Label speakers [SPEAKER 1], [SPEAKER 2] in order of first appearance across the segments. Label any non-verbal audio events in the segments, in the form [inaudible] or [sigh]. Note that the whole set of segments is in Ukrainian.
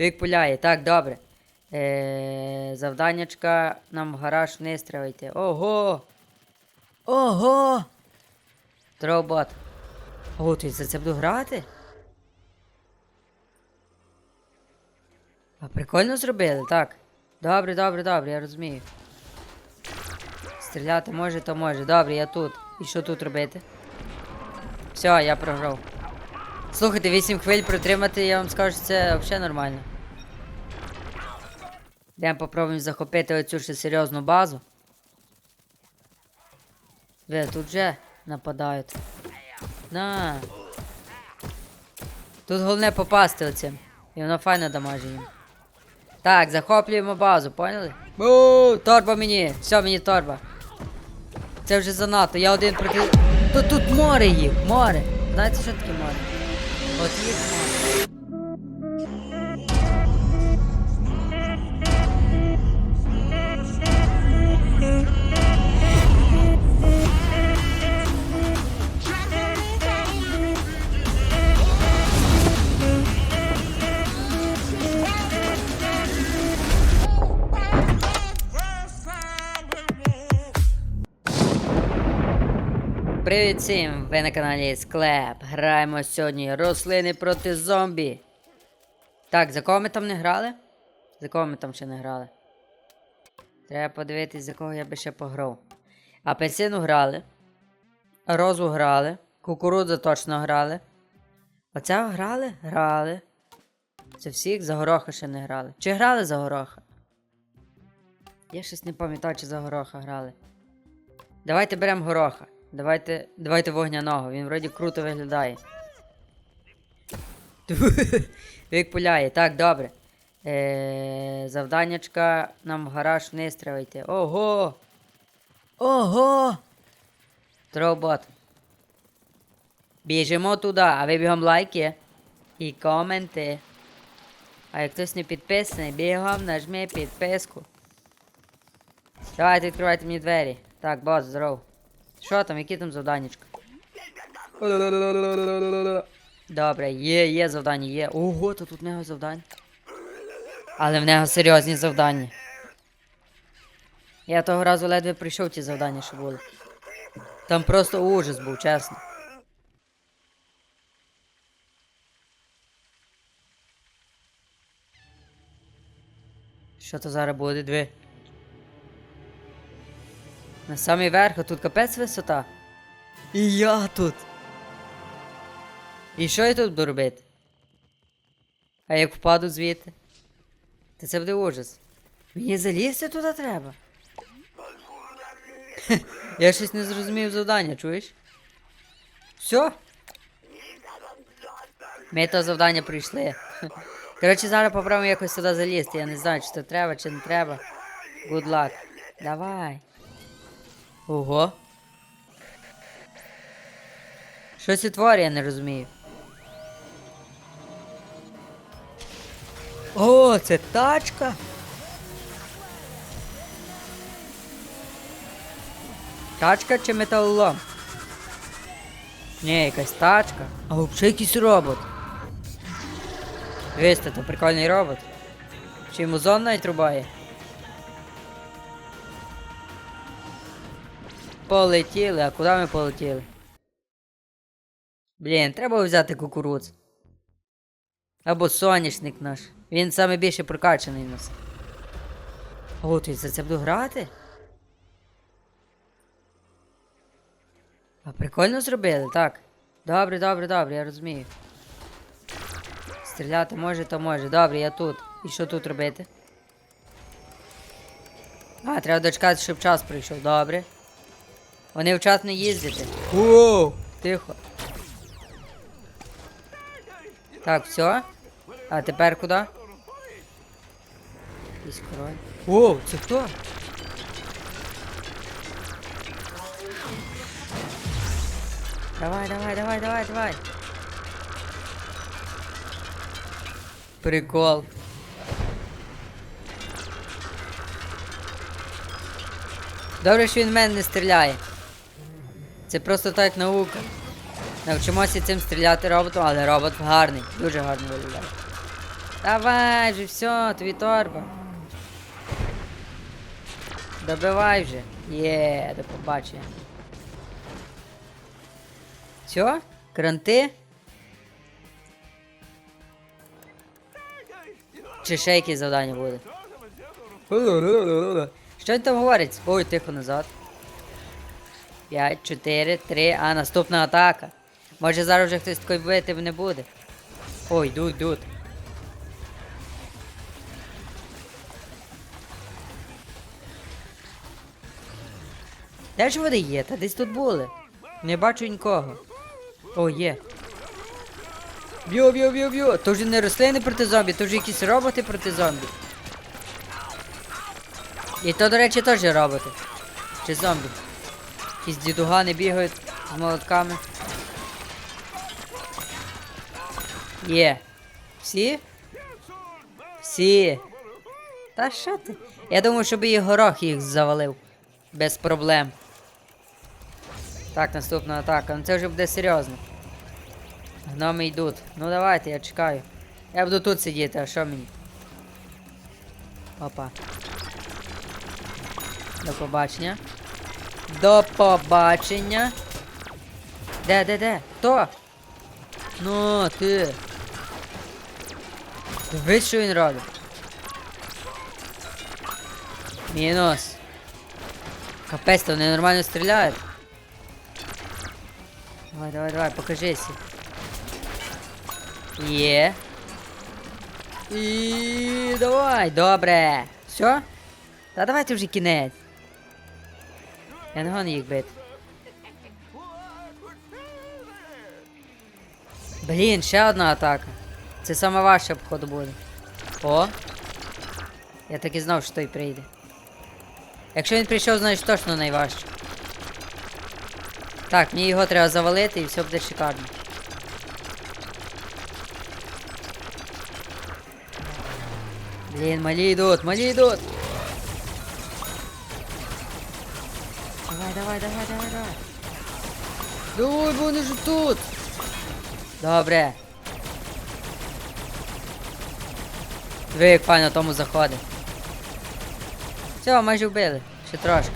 [SPEAKER 1] Вік пуляє. Так, добре. Е, завданнячка нам в гараж не стривайте. Ого! Ого! Дробот. О, ти за це буду грати? А прикольно зробили, так. Добре, добре, добре, я розумію. Стріляти може, то може. Добре, я тут. І що тут робити? Все, я програв. Слухайте, 8 хвиль протримати, я вам скажу, що це взагалі нормально. Йдемо попробуємо захопити оцю ще серйозну базу. Ви тут вже нападають. На. Тут головне попасти оцим. І воно файно дамажить їм. Так, захоплюємо базу, поняли? Бу, торба мені! Все, мені торба. Це вже занадто, я один проти. Тут тут море їх, море. Знаєте, що таке море? От їх море. Привіт всім! Ви на каналі Склеп. Граємо сьогодні рослини проти зомбі. Так, за кого ми там не грали? За кого ми там ще не грали? Треба подивитись, за кого я би ще пограв. Апельсину грали. Розу грали. Кукурудзу точно грали. Оце грали? Грали. Це всіх за гороха ще не грали. Чи грали за гороха? Я щось не пам'ятаю, чи за гороха грали. Давайте беремо гороха. Давайте, давайте вогняного, він вроді круто виглядає. [laughs] Вік пуляє, так, добре. Е, завданнячка нам гараж не стривайте. Ого! Ого! Тробот. Біжимо туди, а ви бігом лайки і коменти. А як хтось не підписаний, бігом нажми підписку. Давайте відкривайте мені двері. Так, бос, здоров. Що там, які там завданнячка? Добре, є, є завдання, є. Ого, то тут в нього завдання. Але в нього серйозні завдання. Я того разу ледве прийшов ті завдання, що були. Там просто ужас був, чесно. Що то зараз буде, дві? На самий верх, а тут капець висота. І я тут. І що я тут буду робити? А як впаду звідти? Та це буде ужас. Мені залізти туди треба. [laughs] Я щось не зрозумів завдання, чуєш? Все? Ми то завдання пройшли. [laughs] Коротше, зараз попробуємо якось сюди залізти. Я не знаю, чи це треба, чи не треба. Good luck. Давай. Ого. Що це творить, я не розумію. О, це тачка. Тачка чи металолом? Ні, якась тачка. А взагалі якийсь робот. Дивись, то прикольний робот. Чи йому зон навіть рубає? Полетіли, а куди ми полетіли? Блін, треба взяти кукурудз. Або соняшник наш. Він саме більше прокачаний у нас. О, ти за це буду грати? А прикольно зробили, так. Добре, добре, добре, я розумію. Стріляти може, то може. Добре, я тут. І що тут робити? А, треба дочекати, щоб час прийшов, добре. Вони вчасно їздити. Воу! Тихо. Так, все. А тепер куди? Якийсь король. Воу, це хто? Давай, давай, давай, давай, давай. Прикол. Добре, що він в мене не стріляє. Це просто так наука. Навчимося цим стріляти роботом, але робот гарний, дуже гарний виглядає. Давай же, все, тобі торба. Добивай вже. Є, до побачення. Все? Кранти? Чи ще якісь завдання буде? Що він там говорить? Ой, тихо назад. 5, 4, 3, а наступна атака. Може зараз вже хтось такий бити не буде. Ой, йдуть, йдуть. Де ж вони є? Та десь тут були. Не бачу нікого. О, є. Б'ю, б'ю, б'ю, б'ю. То вже не рослини проти зомбі, то вже якісь роботи проти зомбі. І то, до речі, теж роботи. Чи зомбі. Якісь дідугани бігають з молотками. Є. Всі? Всі. Та що ти? Я думаю, щоб і горох їх завалив. Без проблем. Так, наступна атака. Ну це вже буде серйозно. Гноми йдуть. Ну давайте, я чекаю. Я буду тут сидіти, а що мені? Опа. До побачення. До побачення. Де, де, де? Хто? Ну, ти. Дивись, що він робить. Мінус. Капець, то вони нормально стріляють. Давай, давай, давай, покажися. Є. І давай, добре. Все? Та давайте вже кінець. Я не бити. Блін, ще одна атака. Це саме важче обходу буде. О! Я так і знав, що той прийде. Якщо він прийшов, значить точно найважче. Так, мені його треба завалити і все буде шикарно. Блін, малі йдуть, малі йдуть. Давай, давай, давай, давай, давай. Бо вони ж тут. Добре. Диви, як файно тому заходить. Все, майже вбили. Ще трошки.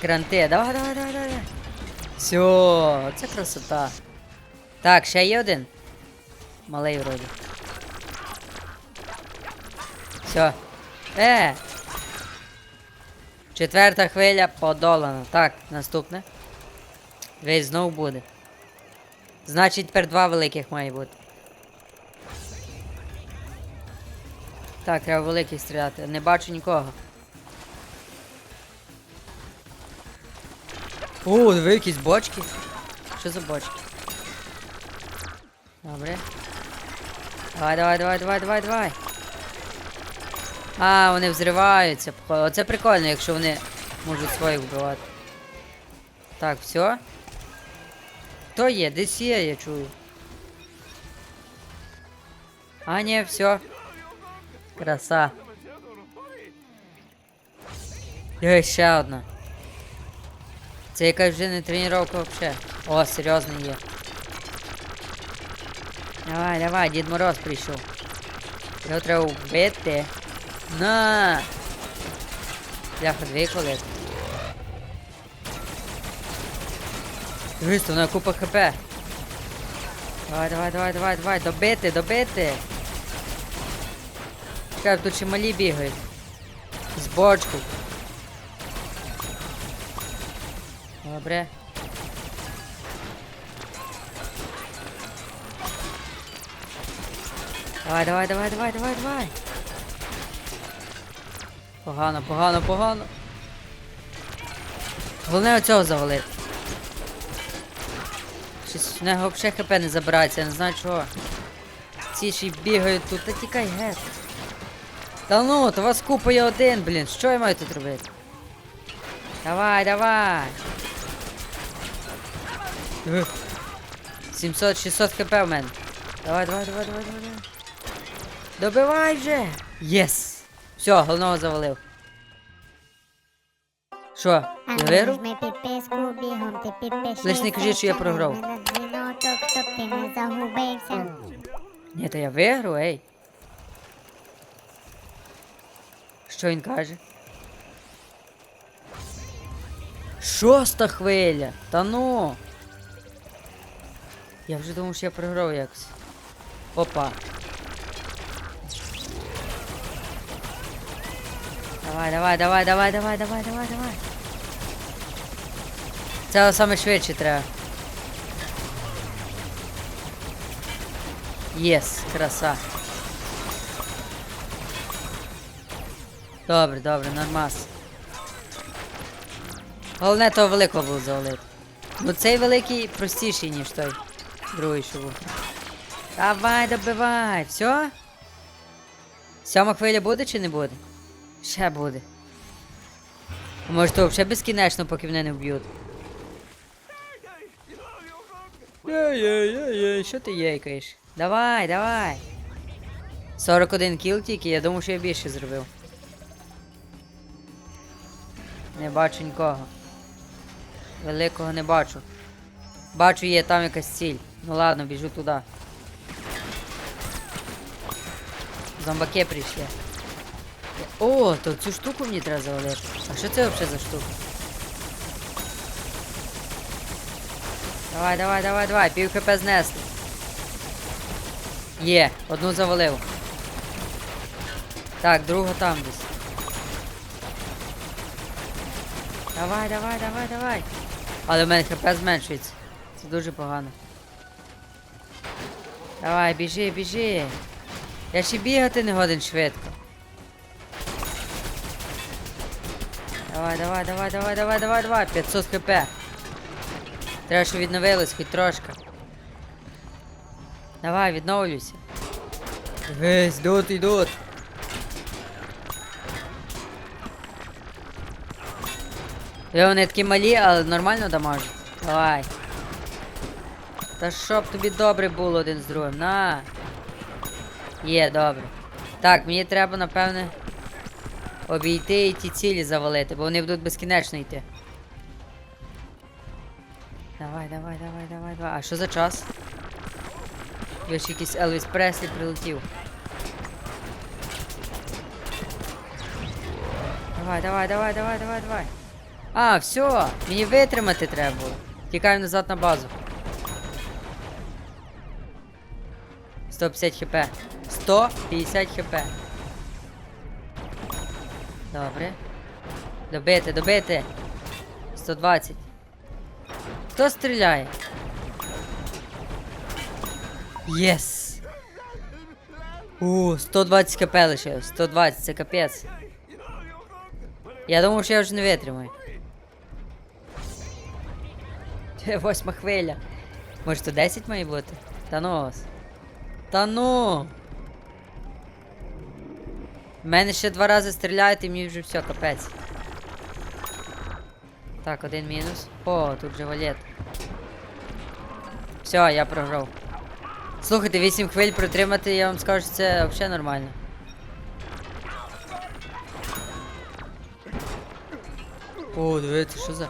[SPEAKER 1] Кранти, давай, давай, давай, давай. Все, це красота. Так, ще є один. Малий вроді. Все. Е! Четверта хвиля подолана. Так, наступне. Весь знов буде. Значить, тепер два великих має бути. Так, треба великих стріляти. Не бачу нікого. О, диви якісь бочки. Що за бочки? Добре. Давай, давай, давай, давай, давай, давай. А, вони взриваються. Оце прикольно, якщо вони можуть своїх вбивати. Так, все. Хто є? Десь є, я чую. А, ні, все. Краса. Є ще одна. Це якась вже не тренування взагалі. О, серйозно є. Давай, давай, Дід Мороз прийшов. Його треба вбити. На! Бляха, дві коли. Дивись, купа хп. Давай, давай, давай, давай, давай, добити, добити. Чекай, тут ще малі бігають. З бочку. Добре. Давай, давай, давай, давай, давай, давай. Погано, погано, погано. Головне оцього завалити. Щось в нього взагалі хп не забирається, я не знаю чого. Ці ще й бігають тут, та тікай геть. Та ну, то вас купа один, блін, що я маю тут робити? Давай, давай. 700-600 хп в мене. Давай, давай, давай, давай, давай. Добивай вже! Єс! Все, головного завалив. Що? Я виграв?
[SPEAKER 2] Нажми підписку, бігом ти підпишися.
[SPEAKER 1] Лиш не кажи, що я програв.
[SPEAKER 2] Ти не загубився.
[SPEAKER 1] Ні, то я виграв, ей. Що він каже? Шоста хвиля! Та ну! Я вже думав, що я програв якось. Опа. Давай, давай, давай, давай, давай, давай, давай, давай. Це саме швидше треба. Єс, краса. Добре, добре, нормас. Головне того великого було завалити. Ну цей великий простіший, ніж той. Другий, що був. Давай, добивай, все? Сьома хвиля буде чи не буде? Ще буде. Може то взагалі безкінечно, поки мене не вб'ють. Ей-ей-ей, що ти єйкаєш? Давай, давай. 41 кіл тільки, я думав, що я більше зробив. Не бачу нікого. Великого не бачу. Бачу, є там якась ціль. Ну ладно, біжу туди. Зомбаки прийшли. О, то цю штуку мені треба завалити. А що це взагалі за штука? Давай, давай, давай, давай, пів хп знесли. Є, одну завалив. Так, другу там десь. Давай, давай, давай, давай. Але в мене хп зменшується. Це дуже погано. Давай, біжи, біжи. Я ще бігати не годен швидко. Давай, давай, давай, давай, давай, давай, давай. 500 хп. Треба, щоб відновилось хоч трошки. Давай, відновлюйся. Весь, йдуть, йдуть. Ви вони такі малі, але нормально дамажать. Давай. Та щоб тобі добре було один з другим. На. Є, добре. Так, мені треба, напевне, обійти і ті цілі завалити, бо вони будуть безкінечно йти. Давай, давай, давай, давай, давай. А що за час? Я ж якийсь Елвіс Преслі прилетів. Давай, давай, давай, давай, давай, давай. А, все, мені витримати треба було. Тікаю назад на базу. 150 хп. 150 хп. Добре. Добити, добити. 120. Хто стріляє? Єс! У, 120 кп лишилось. 120, це капець. Я думав, що я вже не витримаю. [laughs] Восьма хвиля. Може то 10 має бути? Та ну. Та ну. В мене ще два рази стріляють і мені вже все, капець. Так, один мінус. О, тут же валет. Все, я програв. Слухайте, 8 хвиль протримати, я вам скажу, що це взагалі нормально. О, дивіться, що за.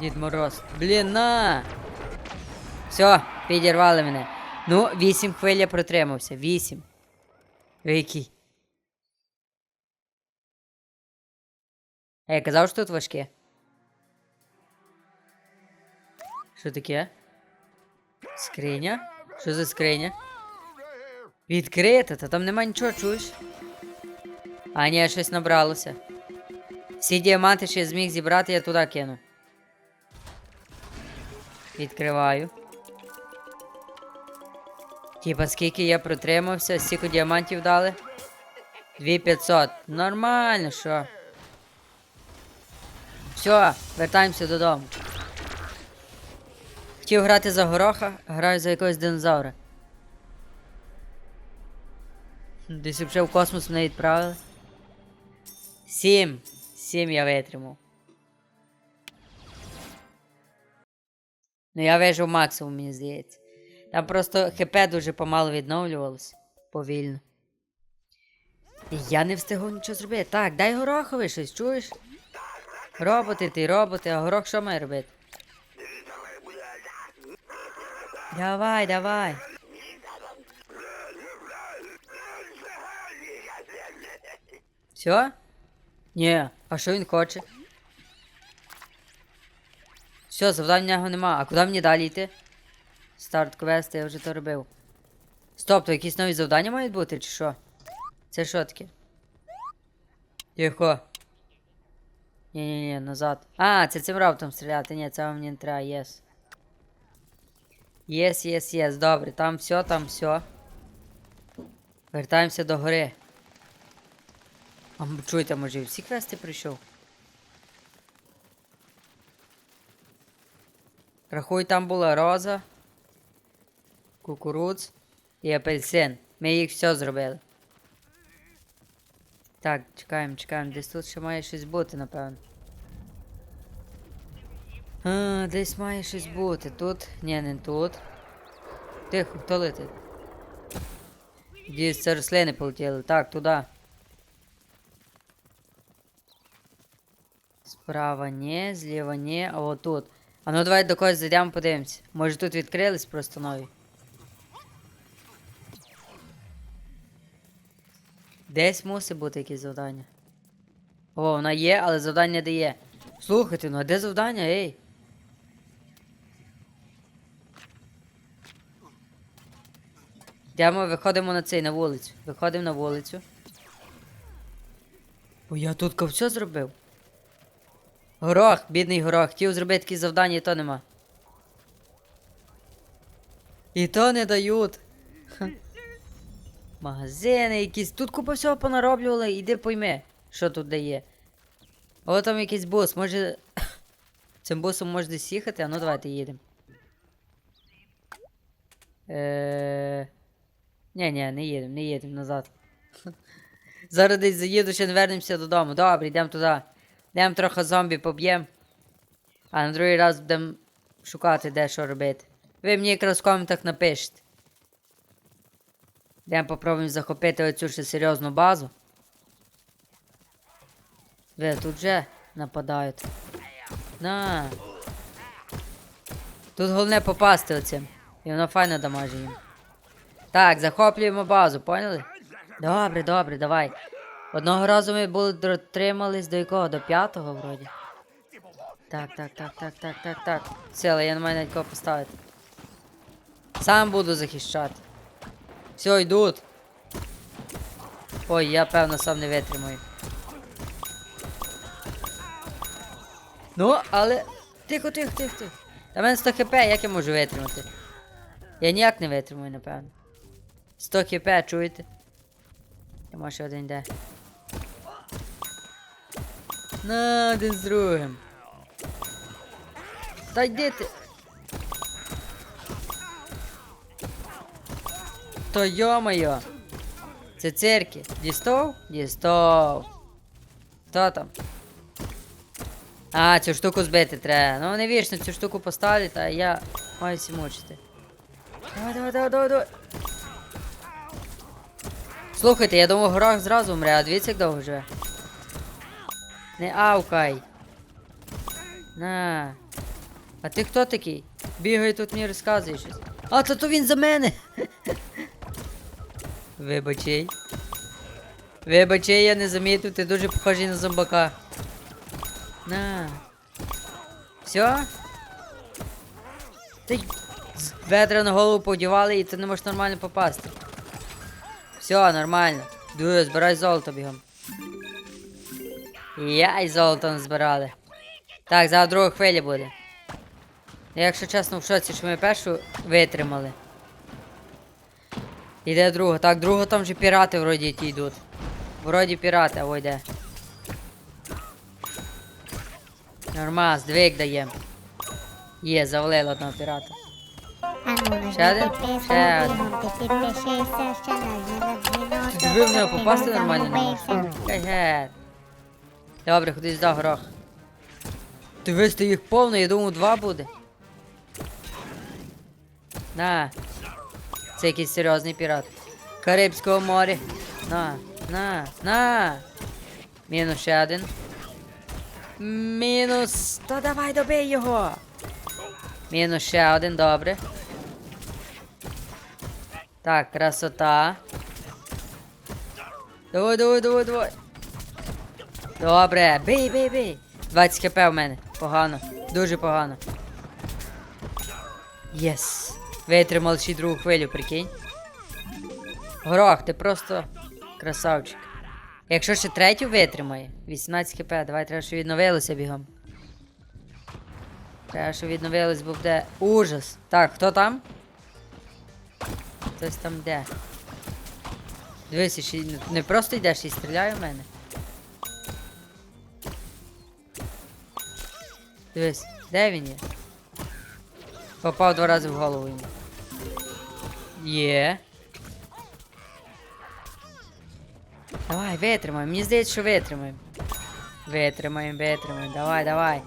[SPEAKER 1] Дід Мороз. Блін, на! Все, підірвали мене. Ну, 8 хвиль я протримався. 8. Ви? А я казав, що тут важке. Що таке? Скриня? Що за скриня? Відкрита, та там нема нічого, чуєш? А, ні, щось набралося. Всі діаманти, що я зміг зібрати, я туди кину. Відкриваю. Типа, скільки я протримався, стільки діамантів дали? 2500. Нормально, що? Все, вертаємося додому. Хотів грати за гороха, граю за якогось динозавра. Десь вже в космос мене відправили. Сім. Сім я витримав. Ну я вижив максимум, мені здається. Там просто ХП дуже помало відновлювалося. Повільно. Я не встигав нічого зробити. Так, дай гороховий щось, чуєш? Роботи ти, роботи, а горох що має робити? Давай, давай. Все? Ні, а що він хоче? Все, завдань в нього нема. А куди мені далі йти? Старт квести, я вже то робив. Стоп, то якісь нові завдання мають бути, чи що? Це що таке? Тихо. Ні-ні-ні, назад. А, це цим раптом стріляти. Ні, це вам не треба, єс. Єс, єс, єс, добре, там все, там все. Вертаємося до гори. А чуєте, може, всі квести прийшов? Рахуй, там була роза, кукурудз і апельсин. Ми їх все зробили. Так, чекаємо, чекаємо. Десь тут ще має щось бути, напевно. А, десь має щось бути. Тут. Ні, не тут. Тихо, хто летить? Десь це рослини полетіли. Так, туди. Справа ні, зліва ні, а от тут. А ну давай до когось зайдемо, подивимось. Може тут відкрились просто нові. Десь мусить бути якесь завдання. О, вона є, але завдання не дає. Слухайте, ну а де завдання, ей? Йдемо, виходимо на цей, на вулицю. Виходимо на вулицю. О, я тут все зробив. Горох, бідний горох, хотів зробити такі завдання, і то нема. І то не дають. Магазини якісь. Тут купа всього понароблювали, іди пойми, що тут дає. О, там якийсь бус, може. [coughs] Цим бусом можна десь їхати, а ну давайте їдемо. Е... Ні, ні, не їдемо, не їдемо назад. [laughs] Зараз десь заїду, ще не вернемося додому. Добре, йдемо туди. Йдемо трохи зомбі поб'ємо. А на другий раз будемо шукати, де що робити. Ви мені якраз в коментах напишете. Йдемо попробуємо захопити оцю ще серйозну базу. Ви тут вже нападають. На. Тут головне попасти оцим. І воно файно дамажить їм. Так, захоплюємо базу, поняли? Добре, добре, давай. Одного разу ми були дотримались до якого? До п'ятого вроді. Так, так, так, так, так, так, так. Все, я не маю навіть кого поставити. Сам буду захищати. Все, йдуть. Ой, я певно сам не витримаю. Ну, але. Тихо, тихо, тихо, тихо. Та мене 100 хп, як я можу витримати? Я ніяк не витримую, напевно. 100 хп, чуєте? Я може один йде. На, один з другим. Та йди ти. То йо-моє. Це цирки. Дістов? Дістов. Хто там? А, цю штуку збити треба. Ну вони вічно цю штуку поставлять, а я маю всі мучити. Давай, давай, давай, давай, давай. Слухайте, я думав, горох зразу вмре, а дивіться, як довго живе. Не авкай. На. А ти хто такий? Бігає тут мені розказує щось. А, то то він за мене. [laughs] Вибачай. Вибачай, я не замітив, ти дуже похожий на зомбака. На. Все? Ти ведра на голову подівали і ти не можеш нормально попасти. Все, нормально. Дуй, збирай золото бігом. Я й золото не збирали. Так, зараз друга хвиля буде. Якщо чесно, в шоці, що ми першу витримали. Іде друга. Так, друга там вже пірати вроді ті йдуть. Вроді пірати, а ой де. Нормас, двиг даємо. Є, завалили одного пірата.
[SPEAKER 2] Ну
[SPEAKER 1] Ще один? Ще один. диви в нього попасти нормально не можеш. Добре, ходи сюди, горох. Ти вести їх повно, я думав, два буде. На. Це якийсь серйозний пірат. Карибського моря. На, на, на. Мінус ще один. Мінус. Та давай добий його. Мінус ще один, добре. Так, красота. Давай, давай, давай, давай. Добре, бий, бий, бий. 20 хп в мене. Погано. Дуже погано. Єс. Витримав ще другу хвилю, прикинь. Горох, ти просто красавчик. Якщо ще третю витримає, 18 хп, давай треба, щоб відновилося бігом. Треба, щоб відновилось, бо буде ужас. Так, хто там? Хтось там де. Дивися, ще не просто йдеш і стріляє в мене. Дивись, де він є? Попав два рази в голову йому. Є. Давай, витримаємо. Мені здається, що витримаємо. Витримаємо, витримаємо. Давай, давай.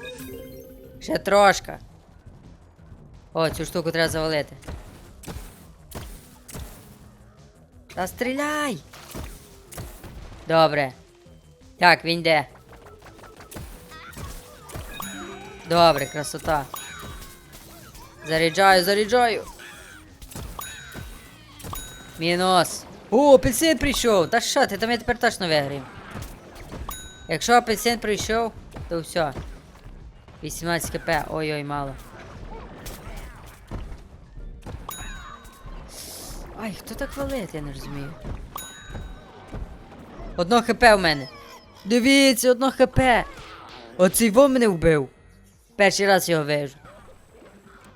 [SPEAKER 1] Ще трошка. О, цю штуку треба завалити. Та стріляй! Добре. Так, він де. Добре, красота. Заряджаю, заряджаю. Мінус. О, апельсин прийшов! Та що ти, там я тепер точно виграю. Якщо апельсин прийшов, то все. 18 кп, ой-ой, мало. Ай, хто так валить, я не розумію. Одно хп в мене. Дивіться, одно хп. Оцей во мене вбив. Перший раз його вижу.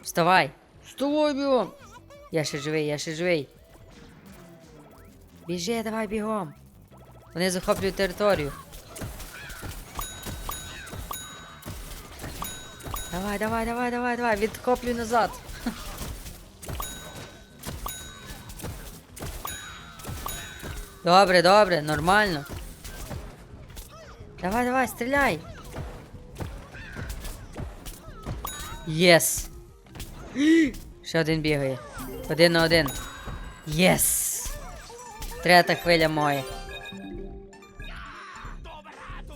[SPEAKER 1] Вставай. Вставай бігом. Я ще живий, я ще живий. Біжи, давай бігом. Вони захоплюють територію. Давай, давай, давай, давай, давай, відхоплюй назад. Добре, добре, нормально. Давай, давай, стріляй. Єс. Ще один бігає. Один на один. Єс. Третя хвиля моя.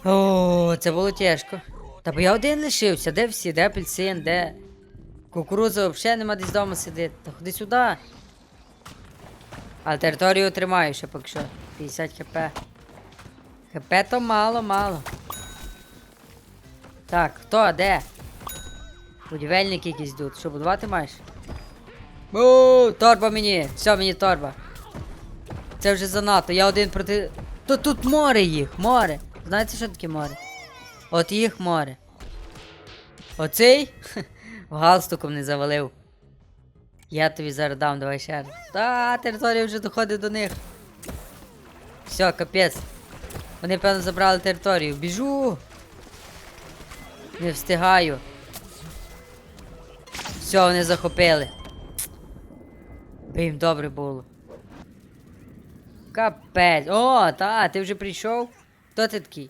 [SPEAKER 1] О, це було тяжко. Та бо я один лишився. Де всі? Де апельсин, де? Кукурудза взагалі нема десь вдома сидить. Та ходи сюди. А територію тримаю ще поки що. 50 хп. ХП то мало, мало. Так, хто, де? Будівельники якісь йдуть. Що, будувати маєш? Бу, торба мені! Все, мені торба. Це вже занадто. Я один проти. То тут море їх, море. Знаєте, що таке море? От їх море. Оцей? [laughs] В галстуком не завалив. Я тобі зараз дам, давай ще раз. Та, територія вже доходить до них. Все, капець. Вони, певно, забрали територію. Біжу. Не встигаю. Все, вони захопили. Би їм добре було. Капець. О, та, ти вже прийшов? Хто ти такий?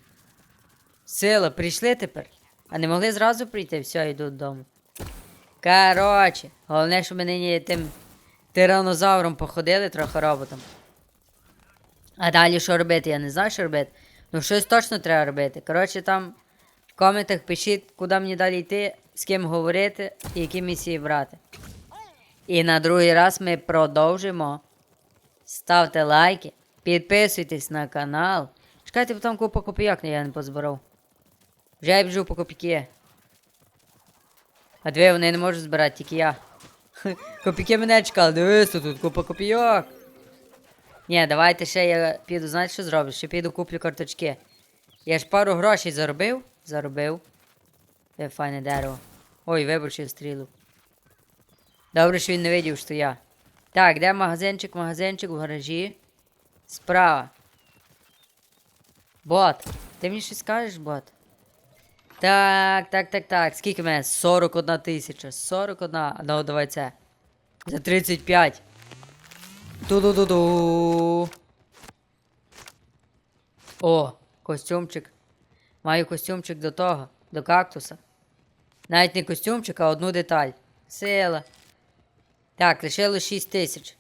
[SPEAKER 1] Сила, прийшли тепер? А не могли зразу прийти? Все, йду додому. Короче, головне, щоб ми нині тим тиранозавром походили трохи роботом. А далі що робити? Я не знаю, що робити. Ну, щось точно треба робити. Коротше, там в коментах пишіть, куди мені далі йти, з ким говорити і які місії брати. І на другий раз ми продовжимо. Ставте лайки, підписуйтесь на канал. Чекайте, бо там купа копійок я не позбирав. Вже я біжу по копійки. А дві вони не можуть збирати, тільки я. [laughs] Копійки мене чекали, дивись, тут купа копійок. Ні, давайте ще я піду, знаєте, що зроблю? Ще піду куплю карточки. Я ж пару грошей заробив. Заробив. Це файне дерево. Ой, виборчив стрілу. Добре, що він не видів, що я. Так, де магазинчик, магазинчик в гаражі. Справа. Бот. Ти мені щось скажеш, бот? Так, так, так, так. Скільки в мене? 41 тисяча. 41. Ну, давай це. За 35. Ту-ду-ду-ду. О, костюмчик. Маю костюмчик до того, до кактуса. Навіть не костюмчик, а одну деталь. Сила. Так, лишилось 6 тисяч.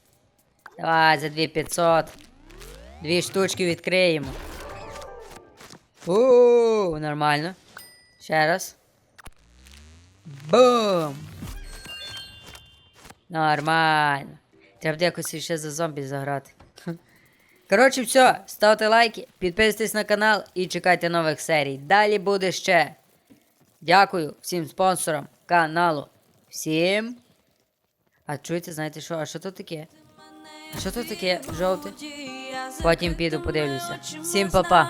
[SPEAKER 1] Давай за 2500. Дві штучки відкриємо. Ууу, нормально. Ще раз. Бум! Нормально. Треба якось ще за зомбі заграти. Коротше, все, ставте лайки, підписуйтесь на канал і чекайте нових серій. Далі буде ще. Дякую всім спонсорам каналу. Всім. А чуєте, знаєте що? А що то таке? А що то таке жовте? Потім піду подивлюся. Всім па-па.